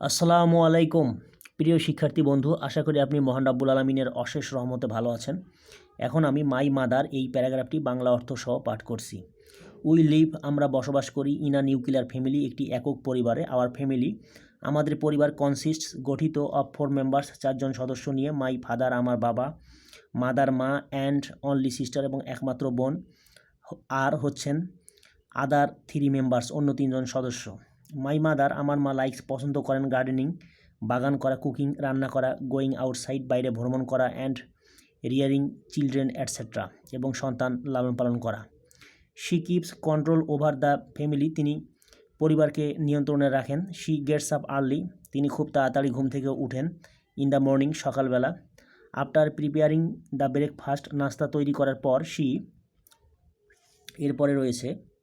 আসসালামু আলাইকুম। প্রিয় শিক্ষার্থী বন্ধু, আশা করি আপনি মহান রাব্বুল আলমিনের অশেষ রহমতে ভালো আছেন। এখন আমি মাই মাদার এই প্যারাগ্রাফটি বাংলা অর্থ সহ পাঠ করছি। উই লিভ, আমরা বসবাস করি ইন আ নিউক্লিয়ার ফ্যামিলি, একটি একক পরিবারে। আওয়ার ফ্যামিলি, আমাদের পরিবার কনসিস্টস গঠিত অফ ফোর মেম্বার্স চারজন সদস্য নিয়ে, মাই ফাদার, আমার বাবা, মাদার মা অ্যান্ড অনলি সিস্টার এবং একমাত্র বোন, আর হচ্ছেন আদার থ্রি মেম্বার্স অন্য তিনজন সদস্য। মাই মাদার আমার মা লাইকস পছন্দ করেন গার্ডেনিং বাগান করা কুকিং রান্না করা গোয়িং আউটসাইড বাইরে ভ্রমণ করা অ্যান্ড রিয়ারিং চিলড্রেন অ্যাটসেট্রা এবং সন্তান লালন পালন করা। She keeps control over the family তিনি পরিবারকে নিয়ন্ত্রণে রাখেন। শি গেটস আপ আর্লি তিনি খুব তাড়াতাড়ি ঘুম থেকে উঠেন ইন দ্য মর্নিং সকালবেলা। আফটার প্রিপেয়ারিং দ্য ব্রেকফাস্ট নাস্তা তৈরি করার পর শি এরপরে রয়েছে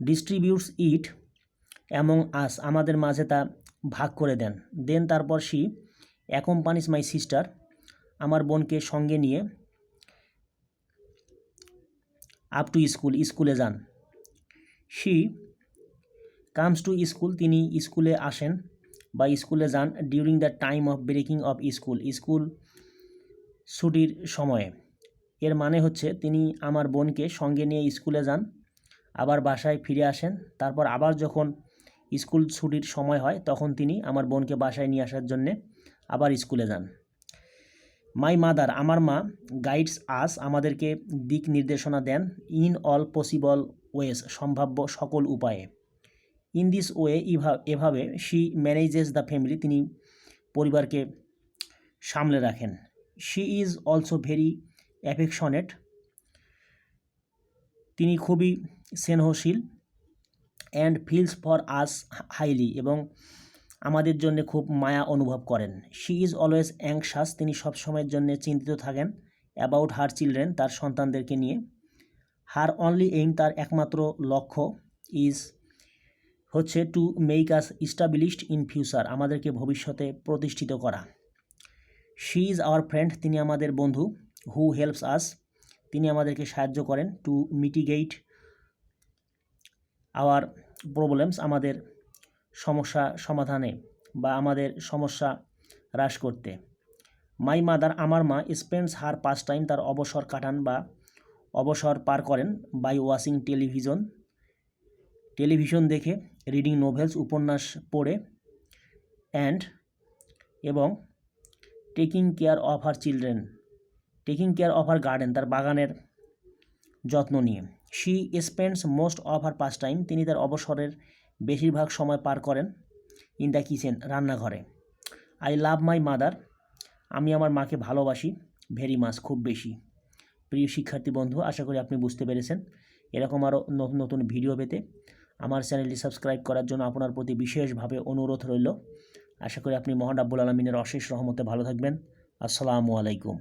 ডিস্ট্রিবিউটস ইট অ্যামং আস আমাদের মাঝে তা ভাগ করে দেন। দেন তারপর সি অ্যাকম্পানিস মাই সিস্টার আমার বোনকে সঙ্গে নিয়ে আপ টু স্কুল স্কুলে যান। শি কামস টু স্কুল তিনি স্কুলে আসেন বা স্কুলে যান during the time of breaking of school school ছুটির সময়ে। এর মানে হচ্ছে তিনি আমার বোনকে সঙ্গে নিয়ে স্কুলে যান। আবার বাসায় ফিরে আসেন। তারপর আবার যখন স্কুল ছুটির সময় হয়, তখন তিনি আমার বোনকে বাসায় নিয়ে আসার জন্যে আবার স্কুলে যান। মাই মাদার, আমার মা গাইডস আস আমাদেরকে দিক নির্দেশনা দেন ইন অল পসিবল ওয়েস, সম্ভাব্য সকল উপায়ে। ইন দিস ওয়ে এভাবে শি ম্যানেজেস দ্য ফ্যামিলি, তিনি পরিবারকে সামলে রাখেন। She is also very affectionate তিনি খুবই স্নেহশীল and feels for us highly এবং আমাদের জন্য খুব মায়া অনুভব করেন। শি ইজ অলওয়েজ অ্যাংশাস তিনি সবসময়ের জন্য চিন্তিত থাকেন অ্যাবাউট হার চিলড্রেন তার সন্তানদেরকে নিয়ে। হার অনলি এইম তার একমাত্র লক্ষ্য ইজ হচ্ছে to make us established in future আমাদেরকে ভবিষ্যতে প্রতিষ্ঠিত করা। শি ইজ আওয়ার ফ্রেন্ড তিনি আমাদের বন্ধু হু হেল্পস আস তিনি আমাদেরকে সাহায্য করেন টু মিটিগেইট আওয়ার প্রবলেমস আমাদের সমস্যা সমাধানে বা আমাদের সমস্যা হ্রাস করতে। মাই মাদার আমার মা স্পেন্ডস হার পাস টাইম তার অবসর কাটান বা অবসর পার করেন বাই ওয়াচিং টেলিভিশন টেলিভিশন দেখে রিডিং নোভেলস উপন্যাস পড়ে অ্যান্ড এবং taking care of her children taking care of her garden তার বাগানের যত্ন নিয়ে। She spends most of her pass time তিনি তার অবসরের বেশিরভাগ সময় পার করেন ইন দ্য কিচেন রান্নাঘরে। আই লাভ মাই মাদার আমি আমার মাকে ভালোবাসি ভেরি মাস খুব বেশি। প্রিয় শিক্ষার্থী বন্ধু, আশা করি আপনি বুঝতে পেরেছেন। এরকম আরও নতুন নতুন ভিডিও পেতে আমার চ্যানেলটি সাবস্ক্রাইব করার জন্য আপনার প্রতি বিশেষভাবে অনুরোধ রইল। আশা করি আপনি মহান আব্বুল আলমিনের অশেষ রহমতে ভালো থাকবেন। আসসালামু আলাইকুম।